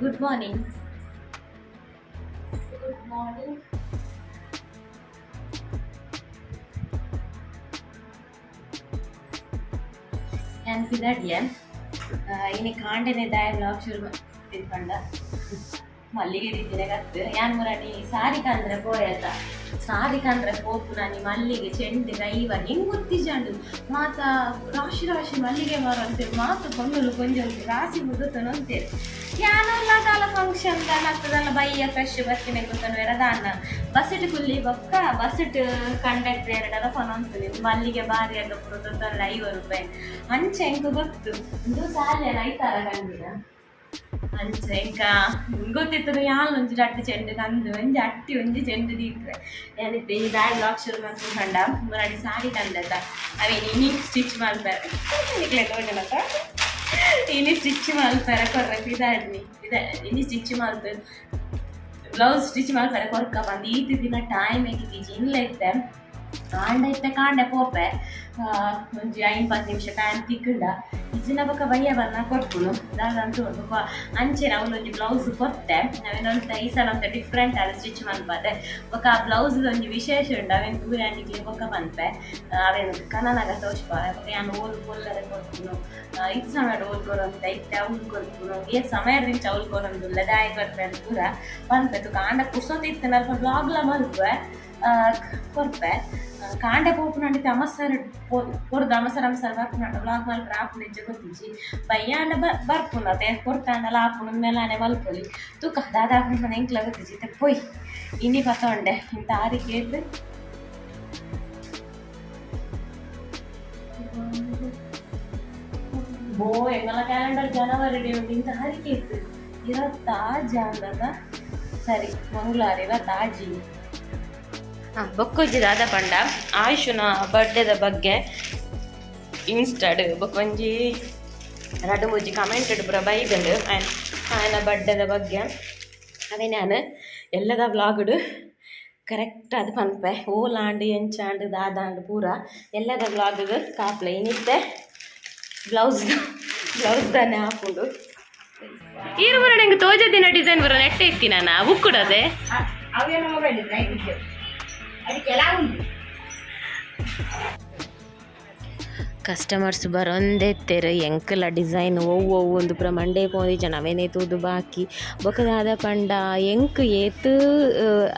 Good morning. Good morning. And with that, yeah, uh, in a dialogue, should be fun. ಮಲ್ಲಿಗೆ ರೀತಿನೇ ಕತ್ತು. ಯಾನ್ ಮುರಾಣಿ ಸಾರಿ ಕಂದ್ರೆ ಪೋಯತ ಸಾರಿ ಕಂದ್ರೆ pope ನಾನಿ ಮಲ್ಲಿಗೆ, ಚೆಂಡು ಕೈವ ಹೆಂಗ್ ಗೊತ್ತಿಜಾಂಡು ಮಾತ ರಾಶಿ ರಾಶಿ ಮಲ್ಲಿಗೆ ಮಾರಂತೆ ಮಾತು ಕೊಂಡಲು ಕೊಂಜ ರಾಶಿ ಮುದುತನು ಅಂತೇಳಿ ಯಾನಲ್ಲ ಕಾಲ ಫಂಕ್ಷನ್ ಆಗ್ತದಲ್ಲ ಬೈಯ ಫ್ರೆಶ್ ಬರ್ತೀನಿ ಗೊತ್ತನು ಎರದಾನ. ಬಸ್ಸಿಟ್ ಕುಲ್ಲಿ ಬೊಕ್ಕ ಬಸ್ಸಿಟ್ ಕಂಡಕ್ಟರ್ ಎರಡಲ್ಲ ಫೋನ್ ಅಂತೀನಿ ಮಲ್ಲಿಗೆ ಬಾರಿ ಆಗ ಪುರದಲ್ಲ ಐವತ್ತು ರೂಪಾಯಿ. ಅಂಚೆ ಹೆಂಗ್ ಗೊತ್ತು. ಇದು ಸಾಲ ರೈತಾರ ಕಂಡಿರ ಅಂಚೆ ಎಂಕ ಗೊತ್ತಿತ್ತು ಯಾಲ್ ಒಂಜಿ ಅಟ್ಟಿ ಚೆಂಡು ಕಂದು ಒಂಜಿ ಅಟ್ಟಿ ಒಂಜಿ ಚೆಂಡು ದೀಕ್ರೆ ಏನಿತ್ತು ಈ ದಾರಿ ಲಾಕ್ ಶುರು ಮಾಡ್ಕೊಂಡ ಮುರಾಡಿ ಸಾರಿ ಕಂದದ ಅವೇ ಇನಿ ಸ್ಟಿಚ್ ಮಾಡ್ತಾರೆ ನಿಕ್ಲೆ ತಗೊಂಡನತ್ತ ಇನಿ ಸ್ಟಿಚ್ ಮಾಡ್ತಾರೆ ಕೊರ್ರೆ ಇದಾಡ್ನಿ ಇದೆ ಇನಿ ಸ್ಟಿಚ್ ಮಾಡ್ತಾರೆ ಬ್ಲೌಸ್ ಸ್ಟಿಚ್ ಮಾಡ್ತಾರೆ ಕೊರ್ಕ ಬಂದು ಈತ ದಿನ ಟೈಮ್ ಏಕಿದ್ದೀಜಿ ಇಲ್ಲ ಇತ್ತೆ ಕಾಂಡ ಇತ್ತೆ ಕಾಂಡೆ ಪೋಪೆ ಆ, ಒಂಜಿ ಐಂಪತ್ತು ನಿಮಿಷ ಟೈಮ್ ತಿಕ್ಕಂಡ ಇಜ್ಜಿನ ಬೊಕ್ಕ ಬಯ್ಯ ಬನ್ನ ಕೊಟ್ಪುನು ದಾದಂತೂ ಒಂದು ಕೊ- ಅಂಚೆ ನಾವು ಒಂಜಿ ಬ್ಲೌಸ್ ಕೊಟ್ಟೆ ನಾವೇನೊಂದು ಈ ಸಲ ಅಂತ ಡಿಫ್ರೆಂಟ್ ಆದ ಸ್ಟಿಚ್ ಮನ್ಪದೆ ಬೊಕ್ಕ ಆ ಬ್ಲೌಸ್ ಒಂಜಿ ವಿಶೇಷ ಉಂಡು ಅವೇನು ದೂರಾಂಡಿಗೆ ಬೊಕ್ಕ ಬಂದ್ಪೆ ಅವೇನು ಕನನಾಗ ತೋಚ್ಪ ಬೊಕ್ಕ ಯಾನು ಓಲ್ ಕೊಲ್ಲರೆ ಕೊಡ್ಪುನು ಇದು ಸಮಯ ಓಲ್ ಕೊರಂತ ಇತ್ತೆ ಅವ್ಲು ಕೊಡ್ಪುನು ಏ ಸಮಯದಿಂದ ಅವ್ಲು ಕೊರೊಂದುಲ್ಲ ದಾಯಿ ಕೊಡ್ಪೆ ಅಂತ ಪೂರ ಬಂದ್ಪೆ ತು ಕಾಂಡ ಕುಸೊಂದಿತ್ತು ನಾನು ಬ್ಲಾಗ್ಲ ಮಲ್ಪೆ ಕೊರ್ಪೆ ಕಾಂಡೆ ಪೋಪುನಂಡಿತ್ತೆ ಅಮಸರ್ ಪೊರ್ದು ಅಮಸರ್ ಅಮಸರ್ ಬರ್ಪುನಂಡ ಬ್ಲಾಗ್ ಮಲ್ಪ ಆಪುನ ಇಜ್ಜೆ ಗೊತ್ತಿಜ್ಜಿ ಬಯ್ಯಾಂಡ ಬರ್ಪುನತೆ ಕೊರ್ತಾಂಡಲ ಆಪುನ ಮೇಲಾನೆ ಮಲ್ಪೊಲಿ ತುಕ ದಾದಾ ಆಪುನ ಎಂಕ್ಲ ಗೊತ್ತಿಜ್ಜಿತ್ತೆ ಪೊಯ್ ಇನಿ ಪತೊಂಡೆ ಇಂತ ಆರಿಗೆ ಇದ್ದು ಬೋ ಎಂಗಲ ಕ್ಯಾಲೆಂಡರ್ ಜನವರಿ ಡೇ ಉಂಟು ಇಂತ ಹರಿಕೆ ಇತ್ತು ಇವತ್ತಾ ಜಾಂಡದ ಸರಿ ಮಂಗಳವಾರ ಇವತ್ತು ಆಜಿ ಹಾಂ ಬೊಕ್ಕೊಜ್ಜಿ ದಾದ ಪಂಡ. ಆಯುಷನ ಬರ್ಡೇದ ಬಗ್ಗೆ ಇನ್ಸ್ಟಾಡ್ ಬೊಕ್ಕೊಂಜಿ ರಡು ಮೂಜಿ ಕಮೆಂಟೆಡ್ ಪೂರ ಆ್ಯಂಡ್ ಆಯನ ಬರ್ಡೇದ ಬಗ್ಗೆ. ಅದೇ ನಾನು ಎಲ್ಲದ ವ್ಲಾಗ್ಡು ಕರೆಕ್ಟ್ ಅದು ಪನ್ಪೆ. ಓಲಾಂಡು ಎಂಚಾಂಡು ದಾದಾಂಡು ಪೂರ ಎಲ್ಲದ ವ್ಲಾಗ್ದು ಕಾಪ್ಲೆ. ಇನ್ನಿತ್ತೆ ಬ್ಲೌಸ್ ಬ್ಲೌಸ್ ತಾನೇ ಹಾಕೊಂಡು. ಈರು ಬರೋಣ ನಂಗೆ ತೋಜದಿನ ಡಿಸೈನ್ ಬರೋ ನೆಟ್ಟೆ ಇತ್ತಿ ನಾನು ಉಕ್ಕುಡದೆ? ಅವೇನೋ ಉಂಟು ಕಸ್ಟಮರ್ಸ್ ಬರೊಂದೆತ್ತೆರು ಎಂಕಲ ಡಿಸೈನ್ ಒವ್ ಒವ್ ಒಂದು ಪುರ ಮಂಡೆ ಜನವೇನೇ ಜನ ಅವೇನೆ ತೂದು ಬಾಕಿ. ಬೊಕದಾದ ಪಂಡ ಎಂಕ್ ಏತ್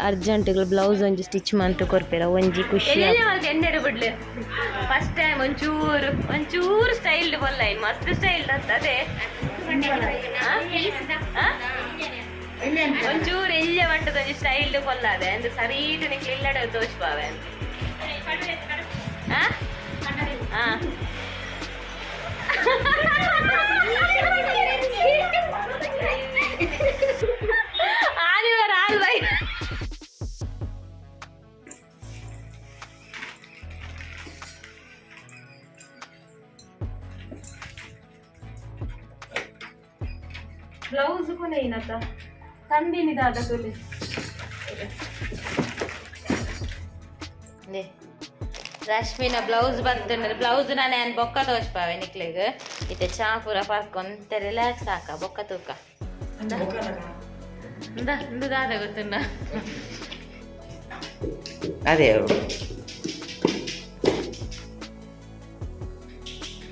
ಅರ್ಜೆಂಟ್ಗಳು ಬ್ಲೌಸ್ ಒಂಜಿ ಸ್ಟಿಚ್ ಮಂತ್ ಕೊರ್ಪೆರ ಒಂಜಿ ಖುಷಿ ಎಣ್ಣೆಡು ಬಿಡ್ಲಿ. ಫಸ್ಟ್ ಟೈಮ್ ಒಂಚೂರು ಒಂಚೂರು ಸ್ಟೈಲ್ ಬಲ್ಲ ಮಸ್ತ್ ಸ್ಟೈಲ್ ಅದೇ ಒಂಚೂರು ಎಲ್ಲಿ ಮಟ್ಟದ ಒಂಜಿ ಸ್ಟೈಲ್ ಕೊಲ್ಲದೆ ಅಂದ್ರೆ ಸರೀಟ್ ನಿಕ್ಲು ಇಲ್ಲಡೆ ತೋಚ್ಪಾವೆ ಹಾ ಹಾ ಆದಿವಾರ ಆಲ್ವೈ ಬ್ಲೌಸ್ ಕೊನೆ ಏನತ್ತ ತಂದಿನಿದಾದ ತುಲಿ ದೇ ರಶ್ಮಿನ ಬ್ಲೌಸ್ ಬಂತು ಬ್ಲೌಸ್ ನಾನು ಏನು ಬೊಕ್ಕ ತೋಚ್ಪಾವೆ ನಿಕ್ಲಿಗೆ ಇತ್ತೆ ಚಾ ಪೂರ ಪಾರ್ಕೊಂತ ರಿಲ್ಯಾಕ್ಸ್ ಸಾಕ ಬೊಕ್ಕ ತೂಕ ಇಂದ ಇಂದು ದಾದ ಗೊತ್ತುಂಡ ಅದೇ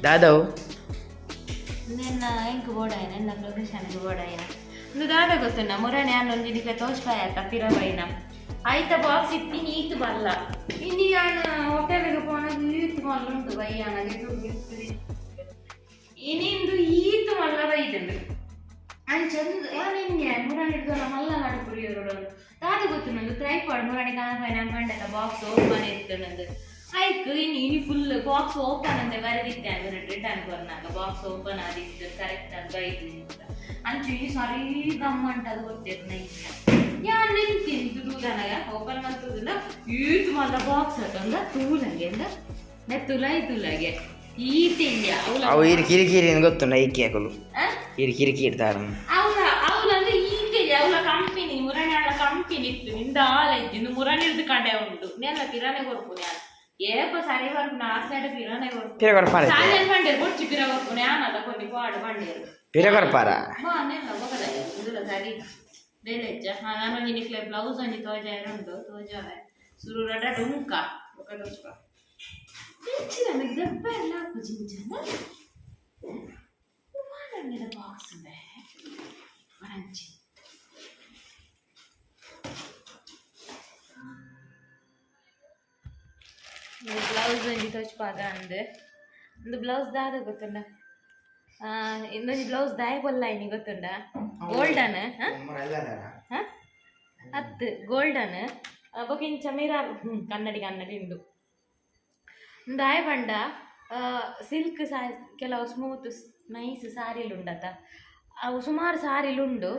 ದಾದವ್ ನಿನ್ನ ಇಂಕ್ ಬೋಡಾಯನ ನಿನ್ನ ಪ್ರೊಫೆಷನ್ಗೆ ಬೋಡಾಯನ ಇಂದು ದಾದ ಗೊತ್ತುಂಡ ಮುರಣೆ ಅನ್ನೊಂದು ಇದಕ್ಕೆ ತೋಚ್ಪಾಯ ಪಿರಬೈನ ಆಯ್ತ ಬಾಕ್ಸ್ ಇತ್ತೀನಿ ಈತು ಬಲ್ಲ. ಇನ್ನು ಯಾನ ಹೋಟೆಲ್ಗೆ ಪೋನದು ಈತು ಮಲ್ಲ ಉಂಟು ಬಯ್ಯಾನಗೆ ಇನಿಂದು ಈತು ಮಲ್ಲ ಬೈದಂಡು ಅದು ಚಂದ ಯಾನಿನ್ನೆ ಮುರಾಣಿ ಹಿಡ್ದಲ್ಲ ಮಲ್ಲ ಹಾಡು ಕುಡಿಯೋರು ದಾದ ಗೊತ್ತು ನಂದು? ಟ್ರೈಪಾಡ್ ಮುರಾಣಿ ಕಾಣಪಾಯ ನಮ್ಮ ಮಂಡಲ ಬಾಕ್ಸ್ ಓಪನ್ ಇತ್ತು ನಂದು. ಆಯ್ತು ಇನ್ನು ಇನಿ ಫುಲ್ ಬಾಕ್ಸ್ ಓಪನ್ ಅಂತ ಬರೆದಿದ್ದೆ ಅಂದ್ರೆ ರಿಟರ್ನ್ ಬರ್ನಾಗ ಬಾಕ್ಸ್ ಓಪನ್ ಆದಿತ್ತು ಕರೆಕ್ಟ್ ಆಗಿ ಬೈದು. ಈ ಸರಿ ಗಮ್ಮಂಟ ಅದು ಗೊತ್ತಿತ್ತು ನೈ ಯಾನ್ ನಿಂತೀನಿ ತುಳುದನಗ ಓಪನ್ ಮಾಡ್ತದಿಲ್ಲ ಈಟ್ ಮಲ್ಲ ಬಾಕ್ಸ್ ಅದಂಗ ತೂಲಂಗೆ ಅಂದ ನೆ ತುಲೈ ತುಲಗೆ ಈ ಅವಳ ಅವು ಇರ್ ಕಿರಿಕಿರಿ ಗೊತ್ತು ನೈಕಿ ಹಾಕಲು ಇರ್ ಕಿರಿಕಿ ಇರ್ತಾರ ಅವಳ ಅವಳಂದ್ರೆ ಈಗ ಅವಳ ಕಂಪನಿ ಮುರಣಿ ಅವಳ ಕಂಪನಿ ಇತ್ತು ನಿಂದ ಆಲ ಇದ್ದು ಇನ್ನು ಮುರಣಿ ಹಿಡಿದು ಕಂಡೆ ಉಂಟು. ನೆಲ್ಲ ಕಿರಾಣಿ ಕೊರ್ಪು ನಾನು. పిరగొడపార పిరగొడపార బ్లౌజ్ అని తోజాడు తోజా సురుడ డుంకా ఒక దొచ్చుకో దెబ్బ ఎలా కుజించాను బాక్స్ మంచి ಬ್ಲೌಸ್ ಒಂಜಿ ತೋಚ್ಪಾಗ ಅಂದ್. ಒಂದು ಬ್ಲೌಸ್ ದಾದ ಗೊತ್ತುಂಡ? ಇನ್ನೊಂದು ಬ್ಲೌಸ್ ದಾಯ ಬೊಲ್ಲಾಯಿನಿ ಗೊತ್ತುಂಡ? ಗೋಲ್ಡನ್ ಹತ್ತು. ಗೋಲ್ಡನ್ ಬೊಕ ಇಂಚ ಮಿರಾರ್ ಹ್ಮ್, ಕನ್ನಡಿ ಕನ್ನಡಿ ಇಂದು. ದಾಯ ಬಂಡ ಸಿಲ್ಕ್ ಸಾ ಕೆಲವು ಸ್ಮೂತ್ ನೈಸ್ ಸಾರಿಲು ಉಂಡತ. ಅವು ಸುಮಾರು ಸಾರಿಲು ಉಂಡು.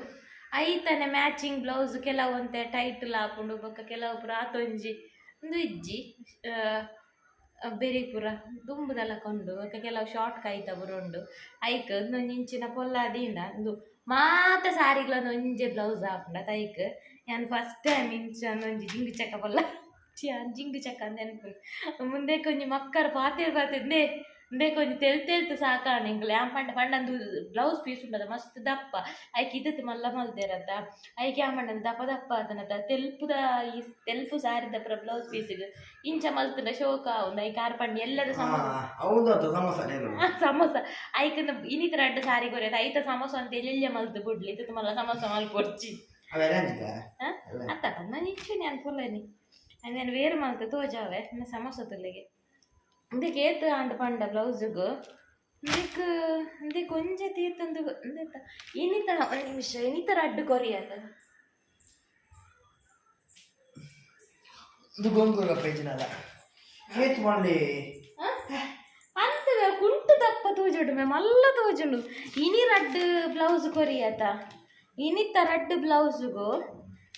ಐತನೆ ಮ್ಯಾಚಿಂಗ್ ಬ್ಲೌಸ್ ಕೆಲವು ಅಂತೆ ಟೈಟ್ ಲಾಪುಂಡು ಬೊಕ್ಕ ಕೆಲವು ಪುರ ಆತೊಂಜಿ. ಒಂದು ಇಜ್ಜಿ ಬೆರಿಪುರ ಬೇರೆ ಪೂರ, ದುಂಬುದೆಲ್ಲ ಕೊಂಡು ಕೆಲವು ಶಾರ್ಟ್ ಕಾಯ್ತ ಬರೋಂಡು ಐಕ್, ಒಂದು ಇಂಚಿನ ಪೊಲ್ಲಾದಿಂದ ಒಂದು ಮಾತ ಸಾರಿಗಳನ್ನು ಒಂಜೆ ಬ್ಲೌಸ್ ಹಾಕೊಂಡ, ತೈಕ್ ನಾನು ಫಸ್ಟ್ ಟೈಮ್ ಇಂಚ ಒಂಜಿ ಜಿಂಗು ಚಕ್ಕ ಪೊಲ್ಲ ಜಿಂಗು ಚಕ್ಕ ಅಂತ ನೆನಪು ಮುಂದೆ ಕೊಂಚ ಮಕ್ಕರ ಪಾತೆ ಪಾತಿದ್ದೆ ಉಂಡೆ ಕೊಂಚ ತೆಲ್ ತೆಲ್ತು ಸಾಕಾಣೆ ಆಂ ಪಂಡ ಪಂಡಂದು ಬ್ಲೌಸ್ ಪೀಸ್ ಉಂಡದ ಮಸ್ತ್ ದಪ್ಪ. ಐಕ್ ಇದ್ದತ್ತು ಮಲ್ಲ ಮಲ್ದೇರತ್ತ. ಐಕೆ ಆ ಪಂಡನ ದಪ್ಪ ದಪ್ಪ ಅದನತ್ತ ತೆಲ್ಪುದ ಈ ತೆಲ್ಪು ಸಾರಿದ ಪುರ ಬ್ಲೌಸ್ ಪೀಸ್ ಇಂಚ ಮಲ್ತುಂಡ ಶೋಕ ಆವುಂದು ಐಕೆ ಆರು ಪಂಡ ಎಲ್ಲದ ಸಮೋಸ. ಸಮೋಸ ಐಕಂದ ಇನ್ನಿತರ ಅಡ್ಡ ಸಾರಿ ಗೊರೆತ ಐತ ಸಮೋಸ ಅಂತ ಎಲ್ಲೆಲ್ಲ ಮಲ್ತು ಬಿಡ್ಲಿ. ಇತ್ತು ಮಲ್ಲ ಸಮೋಸ ಹಾ? ಅತ್ತ ನಾನು ಇಂಚು ನಾನು ಪುಲ್ಲನಿ ನಾನು ವೇರು ಮಲ್ತು ತೋಜಾವೆ. ನನ್ನ ಸಮೋಸ ತುಲ್ಲಿಗೆ. ഇത് കേത്ത് ആണ്ട് പണ്ട ബ്ലൗസുക്ക് ഇതിക്ക് ഇത് കൊഞ്ച തീർത്തത് എന്താ ഇനിത്ത ಒಂದು ನಿಮಿಷ ಇನಿತ ರಡ್ಡು ಕೊರಿಯಾದ ಇದು ಗೋಂಗೂರ ಪೇಜಿನಲ್ಲ ಏತ್ ಮಾಡಿ. ಅಂತವೆ ಕುಂಟು ದಪ್ಪ ತೋಜುಂಡು ಮೇ ಮಲ್ಲ ತೋಜುಂಡು ಇನಿ ರಡ್ಡು ಬ್ಲೌಸ್ ಕೊರಿಯಾತ ಇನಿತ ರಡ್ಡು ಬ್ಲೌಸುಗು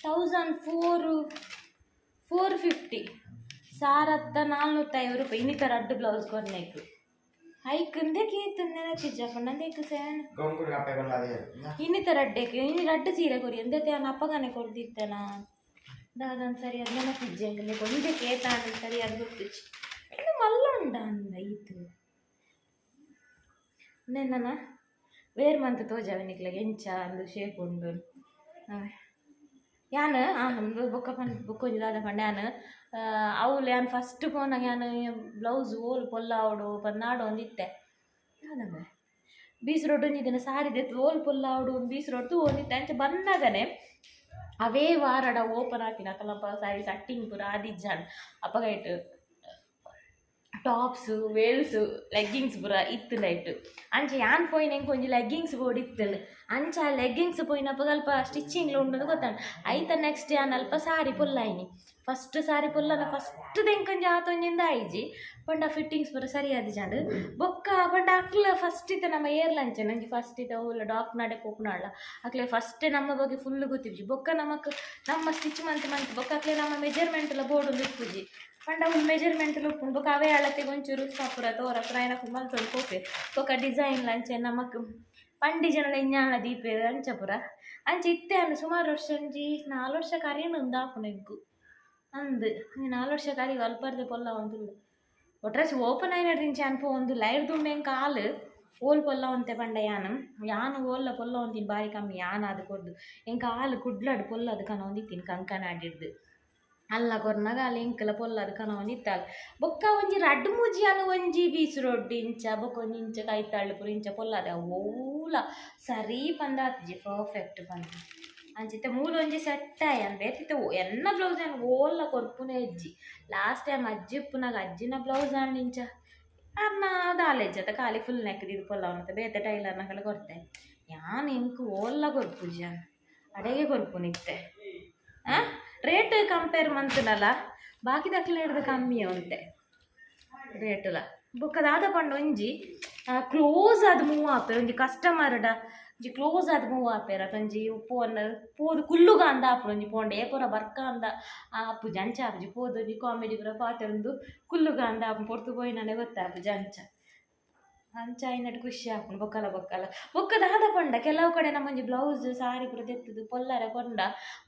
ತೌಸಂಡ್ ಫೋರ್ ಫೋರ್ ಫಿಫ್ಟಿ ಸಾರತ್ತ ನಾಲ್ನೂತ್ತೈವತ್ತು ರೂಪಾಯಿ. ಇನ್ನಿತ್ತ ರಡ್ಡು ಬ್ಲೌಸ್ ಕೊರ್ನೇಕು ಹೈ ಕೇತು ನೆನಪಿಜ್ಜ ಚಿಜ್ಜ ಸೇನ್ ಕಪ್ಪೆ ಕೊಲ್ಲದೆ ಇನ್ನಿತ್ತ ರಡ್ಡೆಕ್ ಇನ್ನು ರಡ್ಡು ಸೀರೆ ಕೊರಿ ಎಂದತೆ ನಾನು ಅಪ್ಪಗನೆ ಕೊಡ್ದಿತ್ತನ ದಾದನ್ ಸರಿ ಅದು ನೆನಪಿಜ್ಜೆ ಇಲ್ಲಿ ಕೇತ ಅಂದ್ರೆ ಸರಿ ಅದು ಗೊತ್ತಿಚ್ಚಿ ಇನ್ನು ಮಲ್ಲ ಉಂಡ ಅಂದ ಈತು ನೆನ್ನ ವೇರ್ ಮಂತ್ ತೋಜಾವೆ ನಿಕ್ಲೆಗೆ. ಎಂಚ ಅಂದು ಶೇಪ್ ಉಂಡು. ಅವೆ ಬೊಕ್ಕ ಪಂಡ್ ಬೊಕ್ಕೊಂಜಿ ದಾದ ಪಂಡ ಯಾನ್? ಅವಳು ಯಾನ್ ಫಸ್ಟ್ ಫೋನಾಗ ಯಾನ್ ಬ್ಲೌಸ್ ಓಲ್, ಪೊಲ್ಲ, ಅವಡು, ಪನ್ನಾಡು ಒಂದಿತ್ತೆ. ಯಾವ್ದವೆ ಬೀಸ್ ರೋಡ್ ಒಂದಿದ್ದೇನೆ ಸಾರಿದೆ ಓಲ್, ಪೊಲ್ಲ, ಅವಡು, ಒಂದು ಬೀಸ್ ರೊಟ್ಟು ಒಂದಿತ್ತೆ ಅಂಚೆ ಬಂದಾಗನೆ ಅವೇ ವಾರಡ ಓಪನ್ ಹಾಕಿನ ಕಲಪ ಸಾರಿ ಕಟ್ಟಿಂಗ್ ಪೂರ ಆದಿಜ್ಜಾನ್ ಅಪ್ಪಗೈಟ್ ಟಾಪ್ಸ್ ವೇಲ್ಸ್ ಲೆಗ್ಗಿಂಗ್ಸ್ ಪೂರ ಇತ್ತು ಲೈಟ್ ಅಂಚೆ ಯಾನ್ ಪೋಯಿನ್ ಲೆಗ್ಗಿಂಗ್ಸ್ ಬೋಡಿ ಇತ್ತಲು ಅಂಚ ಆ ಲೆಗ್ಗಿಂಗ್ಸ್ ಪೋಯಿನಪ್ಪ ಸ್ವಲ್ಪ ಸ್ಟಿಚಿಂಗ್ ಉಂಡು ಗೊತ್ತಾನ ಐತ ನೆಕ್ಸ್ಟ್ ಯಾನ್ ಅಲ್ಪ ಸಾರಿ ಪುಲ್ಲಾಯಿನಿ ಫಸ್ಟ್ ಸಾರಿ ಪುಲ್ಲನ ಫಸ್ಟ್ ದೆಂಕೊಂಜಿ ಆತೊಂಜಿಂದ ಐಜಿ ಪಂಡ ಫಿಟ್ಟಿಂಗ್ಸ್ ಪೂರ ಸರಿ ಆದಿಜಾಂಡ್ ಬೊಕ್ಕ ಪಂಡ ಅಕ್ಲ ಫಸ್ಟ್ ಇತ್ತ ನಮ್ಮ ಏರ್ಲಂಚೆ ನಂಗೆ ಫಸ್ಟ್ ಇತ್ತ ಓಲ್ಲ ಡಾಕ್ ನಡೆ ಕೋಪನಾಳ ಅಕ್ಲೆ ಫಸ್ಟ್ ನಮ್ಮ ಬಗ್ಗೆ ಫುಲ್ ಗೊತ್ತಿಜ್ಜಿ ಬೊಕ್ಕ ನಮಕ್ ನಮ್ಮ ಸ್ಟಿಚ್ ಮಂತ್ ಮಂತ್ ಬೊಕ್ಕ ಅಕ್ಲೆ ನಮ್ಮ ಮೆಜರ್ಮೆಂಟ್ ಎಲ್ಲ ಬೋರ್ಡ್ ಒಂದು ಇಪ್ಪುಜಿ ಅಂಡ್ ಅವ್ನ ಮೆಜರ್ಮೆಂಟಲ್ಲೂ ಪುಣ್ಬಕಾವೇ ಅಳತೆಗೆ ಒಂಚೂರು ಸಾಪುರದು ಅವ್ರ ಹತ್ರ ಏನ ಕುಂಬಲ್ ತೊಳ್ಕೋಪೆ ಬೊಕ ಡಿಸೈನ್ ಲಂಚೆ ನಮಕ್ ಪಂಡ್ ಡಿಸೈನ್ ಇಂಜಾನ ದೀಪೆ ಅಂಚಪುರ ಅಂಚೆ ಇತ್ತೆ ಅನ್ನು ಸುಮಾರು ವರ್ಷ ಅಂಜಿ ನಾಲ್ ವರ್ಷ ಕಾರ್ಯನ ಒಂದು ಹಾಪುನೆಗ್ಗು ಅಂದು ನಾಲ್ ವರ್ಷ ಕಾರ್ಯ ಅಲ್ಪರ್ದೆ ಪೊಲ್ಲ ಒಂದು ಒಟ್ರಾಚ್ ಓಪನ್ ಐನಡ್ರಿಂಚೆ ಅನ್ಪೋ ಒಂದು ಲೈವ್ ದುಂಡೆ ಕಾಲು ಓಲ್ ಪೊಲ್ಲ ಒಂತೆ ಪಂಡ ಯಾನು ಯಾನು ಓಲ್ಲ ಪೊಲ್ಲ ಒಂದಿನ ಬಾರಿ ಕಮ್ಮಿ ಯಾನ ಅದು ಕೊಡ್ದು ಎಂಕ ಹಾಲು ಕುಡ್ಲಾಡು ಪೊಲ್ಲ ಅದಕ್ಕ ನಾವು ತಿನ್ ಕಂಕನ ಆಡಿಡ್ದು ಅಲ್ಲ ಕೊರ್ನಾಗ ಅಲ್ಲಿ ಎಂಕಲ ಪೊಲ್ಲ ಅದು ಕನ ಒಂದಿತ್ತಾಗ ಬೊಕ್ಕ ಒಂಜಿ ರಡ್ಡು ಮೂಜಿ ಅಲ್ಲ ಒಂಜಿ ಬೀಸು ರೊಡ್ಡು ಇಂಚ ಬೊಕ್ಕ ಒಂಜಿ ಇಂಚ ಕೈತಾಳು ಪುರ ಇಂಚ ಪೊಲ್ಲ ಅದ ಓಲ ಸರಿ ಪಂದಾತಿಜಿ ಪರ್ಫೆಕ್ಟ್ ಪಂದ ಅಂಚಿತ್ತೆ ಮೂಲು ಒಂಜಿ ಸೆಟ್ ಆಯ್ ಅಂದ್ ಬೇತಿತ್ತೆ ಎನ್ನ ಬ್ಲೌಸ್ ಏನು ಓಲ್ಲ ಕೊರ್ಪುನೆ ಅಜ್ಜಿ ಲಾಸ್ಟ್ ಟೈಮ್ ಅಜ್ಜಿ ಉಪ್ಪುನಾಗ ಅಜ್ಜಿನ ಬ್ಲೌಸ್ ಆಂಡಿಂಚ ಅನ್ನ ದಾಲೆಜ್ಜತ ಖಾಲಿ ಫುಲ್ ನೆಕ್ಕದಿದ್ದು ಪೊಲ್ಲ ಮತ್ತೆ ಬೇತೆ ಟೈಲರ್ನ ಕಡೆ ಕೊಡ್ತೆ ಯಾನ್ ಇಂಕು ಓಲ್ಲ ಕೊರ್ಪುಜ ಅಡೆಗೆ ಕೊರ್ಪು ನಿತ್ತೆ ಆ ರೇಟ್ ಕಂಪೇರ್ ಮಂತನಲ್ಲ, ಬಾಕಿ ದಾಖಲೆ ಹಿಡ್ದು ಕಮ್ಮಿ ಅಂತೆ ರೇಟುಲ ಬುಕ್ಕದಾದ ಪಂಡ ಒಂಜಿ ಕ್ಲೋಸ್ ಆದ ಮೂವ್ ಆಪೇರ್ ಒಂಜಿ ಕಸ್ಟಮರ್ಡ ಒಂಜಿ ಕ್ಲೋಸ್ ಆದ ಮೂವ್ ಆಪೇರ ಒಂಜಿ ಪೋನ್ ಪೋದು ಕುಲ್ಲುಗ ಅಂದ ಆಪುಡು, ಒಂಜಿ ಪೋಂಡ, ಏಪುರ ಬರ್ಕ ಅಂದ ಆಪು ಜಂಚ ಆಪುಜಿ, ಪೋದು ಒಂಜಿ ಕಾಮಿಡಿ ಪುರ ಒಂದು ಕುಲ್ಲುಗ ಅಂದ ಆಪು ಪೊರ್ತು ಪೋಯಿನನೆ ಗೊತ್ತಾಪು ಜಂಚ ಅಂಚ ಇನ್ನಟ್ಟು ಖುಷಿ ಆಪುಂಡು ಬೊಕ್ಕಲ ಬೊಕ್ಕಲ. ಬೊಕ್ಕ ದಾದ ಪಂಡ ಕೆಲವು ಕಡೆ ನಮ್ಮೊಂಜಿ ಬ್ಲೌಸ್ ಸಾರಿ ಪೂರ ದೆತ್ತುದು ಪೊಲ್ಲರೆ ಕೊಂಡ.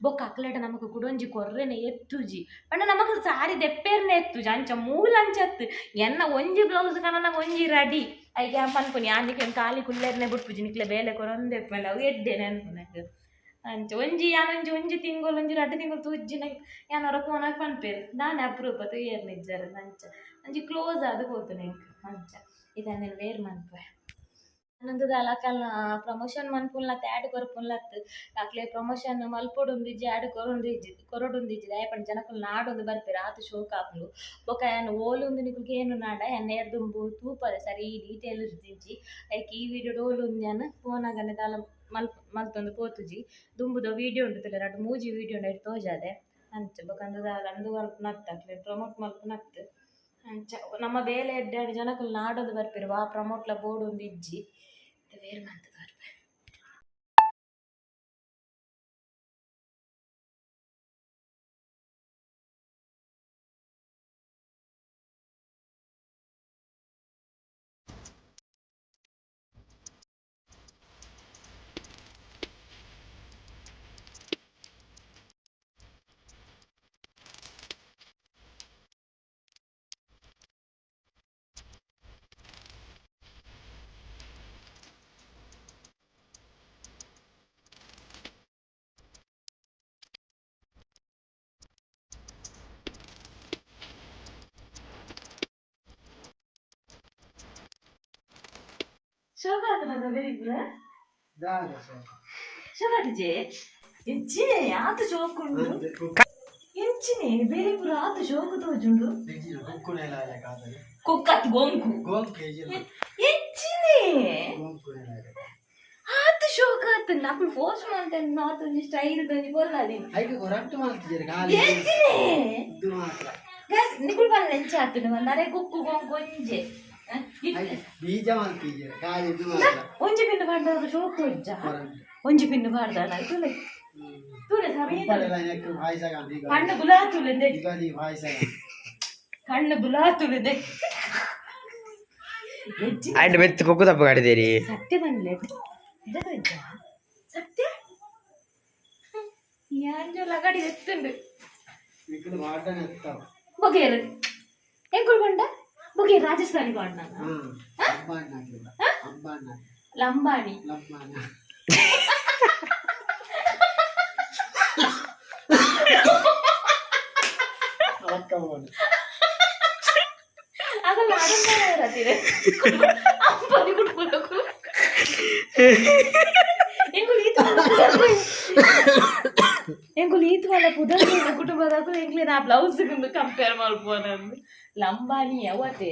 ಬೊಕ್ಕ ಅಕ್ಲೆಟ ನಮಕ್ ಕುಡೊಂಜಿ ಕೊರ್ರೆನೆ ಎತ್ತುಜಿ. ಪಂಡ ನಮಕ್ ಸಾರಿ ದೆಪ್ಪೇರ್ನೆ ಎತ್ತುಜಿ, ಅಂಚ ಮೂಲ ಅಂಚತ್ತು ಎನ್ನ ಒಂಜಿ ಬ್ಲೌಸ್ ಕನ ಒಂಜಿ ರಡಿ. ಐಗೆ ಅನ್ಪುನಿ ಆಂದಿಕ್ಲೆ ಕಾಲಿ ಕುಲ್ಲೆರ್ನೆ ಬಿಟ್ಪುಜಿ, ನಿಕ್ಲೆ ಬೇಲೆ ಕೊರೊಂದು ಎಪ್ಪಲ್ಲ ಅವು ಎಡ್ಡೆನೆ ಅನ್ಪುನಕ್ ಅಂಚ ಒಂಜಿ ಯಾನೊಂಜಿ, ಒಂಜಿ ತಿಂಗಳು ಒಂಜಿ ರಡ್ಡು ತಿಂಗಳು ತುಜ್ಜಿನ ಯಾನೊರ ಫೋನಾಗ ಪನ್ಪೇರು, ನಾನೇ ಅಪರೂಪ ನಿಜ್ಜರ ಅಂಚ. ಒಂಜಿ ಕ್ಲೋಸ್ ಆದ್ ಹೋತು ಅಂಚ. ಇದನ್ನ ವೇರ್ ಮನ್ಪೆ ನಂದು ಅಲಕಲ್ನ ಪ್ರಮೋಷನ್ ಮನ್ಪುನ್ಲತ್ತ ಆ್ಯಡ್ ಕೊರಪುನ್ಲತ್ ಅಕ್ಲೆ ಪ್ರಮೋಷನ್ ಮಲ್ಪೊಡುಂದಿಜ್ಜಿ ಇಜ್ಜಿ ಕೊರೊಂದಿಜ್ಜಿ, ಕೊರೊಡುಂದಿಜ್ಜಿ ದಯಪಂಡ ಜನಕ್ಕುಲು ನಾಡೊಂದು ಬರ್ಪೆರ್ ಆತು ಶೋಕ್ ಆಪುಂಡು. ಬೊಕ ಯಾನು ಓಲುಂದು ನಿಕುಲ್ಗೆ ಏನು ನಾಡ ಎರ್ದುಂಬು ತೂಪರೆ, ಸರಿ ಡೀಟೇಲ್ ಇರ್ದಿಂಜಿ ಐಕ್ ಈ ವಿಡಿಯೋ ಡೋಲು ಉಂದ್ಯಾನ ಫೋನಾಗನೆ ದಾಲ ಮಲ್ಪ, ಮಲ್ತೊಂದು ಪೋತುಜಿ ದುಂಬುದ ವಿಡಿಯೋ ಉಂಟು ತಿಲ್ಲ ರಡ್ಡು ಮೂಜಿ ವಿಡಿಯೋ ಐಟ್ ತೋಜಾದೆ. ಅಂಚ ಬೊಕಂದು ದಾಲ ಅಂದು ಮಲ್ಪು ಅಕ್ಲೆ ಪ್ರಮೋಟ್ ಮಲ್ಪು ನತ್ತು ಅಂಚ ನಮ್ಮ ಬೇಲೆ ಎಡ್ಡೆ ಜನಕ್ಕುಲು ನಾಡೊಂದು ಬರ್ಪೆರ್ ವಾ ಪ್ರಮೋಟ್ಲ ಬೋರ್ಡ್ ಒಂದು ಇಜ್ಜಿ ಬೇರೆ ಮಂತ್ ಬರ್ಪೆ ಶೋಭಾತ ಬಂದ ಬೇರಿಬ್ರ ಶೋಭಾಟಿಜೆ ಎಜ್ಜಿನೆ ಆತು ಶೋಕುಂಡು ಎಂಚಿನೆ ಬೇರಿಬ್ರು ಆತು ಶೋಕು ತೋಜುಂಡು ಕುಕ್ಕತ್ ಗೊಂಕು ಎಂಚಿನೆ ಆತು ಶೋಕ ಆತು ನಕ್ಲು ಫೋರ್ಸ್ ಮಾಡ್ತೇನೆ ನಾತು ಸ್ಟೈಲ್ ಬಂದು ಬೊಲ್ಲಾದೀನಿ ಎಂಚಿನೆ ಗೈಸ್ ನಿಕುಲ್ ಬಂದ ಎಂಚ ಆತು ಬಂದರೆ ಕುಕ್ಕು ಗೊಂಕು ಒಂಜೆ ಹ? ಇತ್ತೆ. ಬೀಜ ಮಾಡ್ತಿದ್ದೀರ ಕಾಯಿ ಇದು ಮಾಡಲ್ಲ ಒಂಜಿ ಪಿಂಡು ಮಾಡ್ದವ್ರು ಶೋಕು ಇಜ್ಜ ಒಂಜಿ ಪಿಂಡು ಮಾಡ್ದಾನ ತುಲೆ ತುಲೆ ಸಮಯ ಕಣ್ಣು ಗುಲಾತುಲೆಂದೆ ಕಣ್ಣು ಗುಲಾತುಲೆಂದೆ ಆಂಡ್ ಬೆತ್ತು ಕೊಕ್ಕು ತಪ್ಪು ಕಾಡಿದೇರಿ ಸತ್ಯ ಬಂದ್ಲೆ ಸತ್ಯ ഞാനോ ലഗാടി എത്തുണ്ട് ബൊഗേറ് എങ്കിൽ കൊണ്ട ಬೊಗೇರು ಎಂಕುಲ್ ಬಂಡ ಬೊಗೇರು ರಾಜಸ್ಥಾನಿ ಬಾಡ್ ನಾನು అబ్బా నాకు అబ్బా నాకు ಲಂಬಾಣಿ లబ్బా అక్కమ్మని ಆಗಲ್ಲ ಅಡಂಬರ ಇರತ್ತಿದೆ ಅಂಬನಿ ಕುಟ್ಕೊಳ್ಳೋಕು ಎಂಗುಲ್ ಈತ ಎಂಗುಲ್ ಈತ వాళ్ళ ಪುದರ್ನ ಕುಟುಂಬದಾಗ ಎಂಗ್ಲಿ ನಾ ಬ್ಲೌಸ್ ಕಂಪೇರ್ ಮಾಡ್ಬೋನಂದು ಲಂಬಾಣಿ ಯಾವತ್ತೆ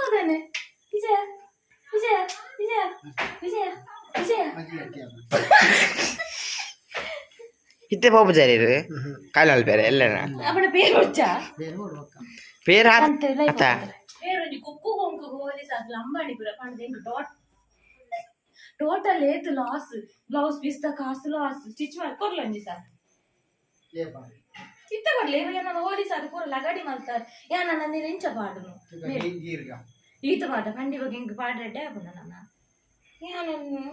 അതന്നെ വിജയ വിജയ വിജയ വിജയ ഇത്തെ പോപ്പ് ചേരരുത് കാലാൽ പേര് അല്ലേ പേര് പേര് ಅಸಲು ಅಂಬಾಡಿ ಪೂರ ಪಂಡ ಡಾಟ್ ಟೋಟಲ್ ಏತ್ ಲಾಸ್ ಬ್ಲೌಸ್ ಪೀಸ್ ದ ಕಾಸು ಲಾಸ್ ಸ್ಟಿಚ್ ಮಾಡಿ ಕೊಡ್ಲಂಜಿ ಸರ್ ಚಿತ್ತ ಕೊಡ್ಲಿ ನನ್ನ ಹೋಲಿ ಸರ್ ಪೂರ ಲಗಾಡಿ ಮಾಡ್ತಾರೆ ಯಾ ನನ್ನ ನಿರಿಂಚ ಪಾಡುನು ಈತ ಪಾಡ ಪಂಡಿ ಬಗ್ಗೆ ಹಿಂಗೆ ಪಾಡ್ರೆಡ್ಡೆ ಆಗ್ಬೋದ ನನ್ನ ಯಾನನ್ನು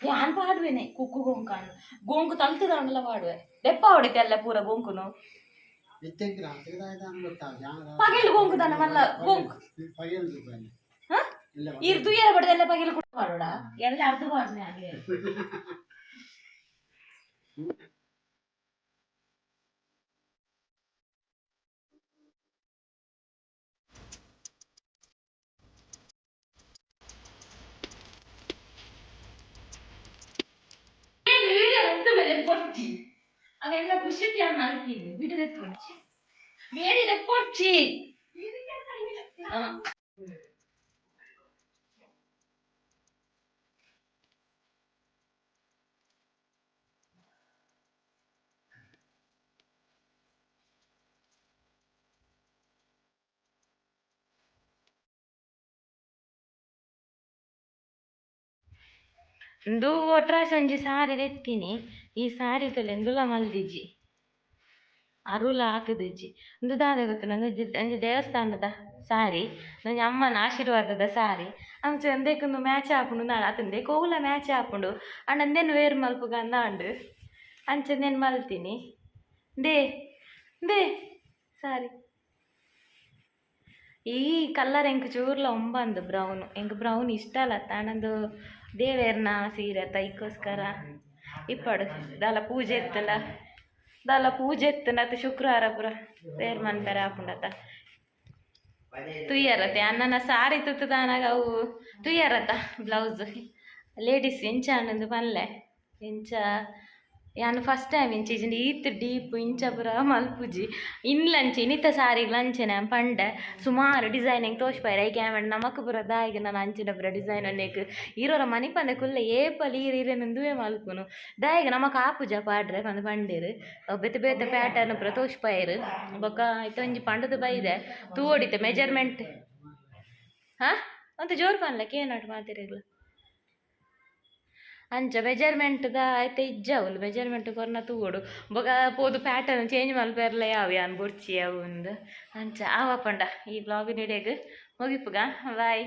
ಯಾನ್ ಪಾಡುವೆನೆ ಕುಕ್ಕು ಗೊಂಕಾನು ಗೊಂಕು ತಲ್ತುದಾಂಡಲ ಪಾಡುವೆ ದೆಪ್ಪ ಹೊಡಿತೆ ಅಲ್ಲ ಪೂರ ಗೊಂಕುನು ಪಗೆಲ್ ಗೊಂಕು ತಾನ ಮಲ್ಲ ಗೊಂಕು ಪಗೆಲ್ ഇരുത്തുയര പെട്ടതല്ല പകൽ കുടുംബാടോടാ എല്ലാം അടുത്ത് പറഞ്ഞാലേ അങ്ങനെയുള്ള കുശിട്ടാണ് നടക്കിയത് വീട്ടിലെത്തി വീട്ടിലെത്തി ആ. ಇಂದು ಒಟ್ರಾಶ ಒಂಜಿ ಸಾರಿ ಎತ್ತೀನಿ. ಈ ಸಾರಿ ಎಂದುಲ ಮಲ್ದಿಜ್ಜಿ. ಅರುಲ ಹಾಕದಿಜ್ಜಿ. ಉಂದು ದಾದ ಗೊತ್ತಿಲ್ಲ ಒಂಜಿ ದೇವಸ್ಥಾನದ ಸಾರಿ, ನಂಜಿ ಅಮ್ಮನ ಆಶೀರ್ವಾದದ ಸಾರಿ. ಅಂಚ ಅಂದೇಕೊಂದು ಮ್ಯಾಚ್ ಹಾಕೊಂಡು ನಾಳೆ ಅತಂದೆ ಕೋಲ ಮ್ಯಾಚ್ ಹಾಕೊಂಡು. ಅಣ್ಣಂದೇನು ವೇರ್ ಮಲ್ಪುಗ ಅಂದಾಂಡು ಅಂಚಂದೇನು ಮಲ್ತೀನಿ. ದೇ ದೇ ಸಾರಿ. ಈ ಕಲರ್ ಎಂಕ್ ಚೂರ್ಲ ಒಂಬಂದು ಬ್ರೌನ್ ಎಂಕ್ ಬ್ರೌನ್ ಇಷ್ಟ ಅಲ್ಲ, ತಾನಂದು ದೇವೇರ್ನ ಸೀರೆ ತೈಕೋಸ್ಕರ ಇಪ್ಪಡು ದಾಲ ಪೂಜೆ ಇತ್ತಲ್ಲ, ದಾಲ ಪೂಜೆ ಅತ್ತು ಶುಕ್ರವಾರ ಪುರ ಬೇರ್ ಮನ್ಪೆರೆ ಹಾಕೊಂಡತ್ತ. ತುಯ್ಯರತ್ತೆ ಅನ್ನನ ಸಾರಿ ತುತ್ತದಾನಾಗ ಅವು ತುಯ್ಯರತ್ತ ಬ್ಲೌಸ್ ಲೇಡೀಸ್ ಎಂಚ ಅನ್ನೊಂದು ಪನ್ಲೆ ಎಂಚ ಯಾನು ಫಸ್ಟ್ ಟೈಮ್ ಇಂಚಿಜಿಂಡಿ ಈತ್ ಡೀಪ್ ಇಂಚ ಪುರ ಮಲ್ಪುಜಿ ಇನ್ಲಂಚಿ ಇನಿತ ಸಾರಿಗೆ ಲಂಚನೆ ಪಂಡೆ ಸುಮಾರು ಡಿಸೈನ್ ಹೆಂಗೆ ತೋಚ್ಪಾಯ್ರ ಐಕೆ ಆಮೇಲೆ ನಮಕ್ ಪುರ ದಾಯಿಗೆ ಅಂಚಿನ ಪುರ ಡಿಸೈನ್ ಅನ್ನೇಕ್ ಈರೋರ ಮನೆ ಪಂದೆ ಕುಲ್ಲ ಏಪಲ್ ಈರ್ ಈರೇನಂದುವೆ ಮಲ್ಪುನು ದಾಯಿಗೆ ನಮಕ್ ಆಪುಜ ಪಾಡ್ರೆ ಪಂದ ಪಂಡೇರು. ಬೇತೆ ಬೇತೆ ಪ್ಯಾಟರ್ನ್ ಪುರ ತೋಚ್ಪಾಯ್ರು ಬೊಕ್ಕ ಇತ್ತ ಒಂಜಿ ಪಂಡದ ಬೈದೆ. ತೂವಡಿತೆ ಮೆಜರ್ಮೆಂಟ್ ಹಾ? ಅಂತ ಜೋರು ಪನ್ಲಕ್ಕೆ ಏನಾಟ್ ಮಾತಿರಲ್ಲ ಅಂಚ ದ ಐತೆ ಇಜ್ಜವುಲು ಮೆಜರ್ಮೆಂಟ್ ಕೊರ್ನ ತೂವೊಡು ಬೊಕ ಪೋದು ಪ್ಯಾಟರ್ನ್ ಚೇಂಜ್ ಮಲ್ಪೆರ್ಲ ಯಾವು ಯಾನ್ ಬೊಡ್ಚಿ ಅವು ಅಂಚ, ಆವ ಪಂಡ, ಈ ಬ್ಲಾಗ್ ನಿಡೆಗ್ ಮುಗಿಪುಗ? ಬಾಯ್